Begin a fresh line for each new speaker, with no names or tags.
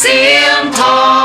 เสียงทอง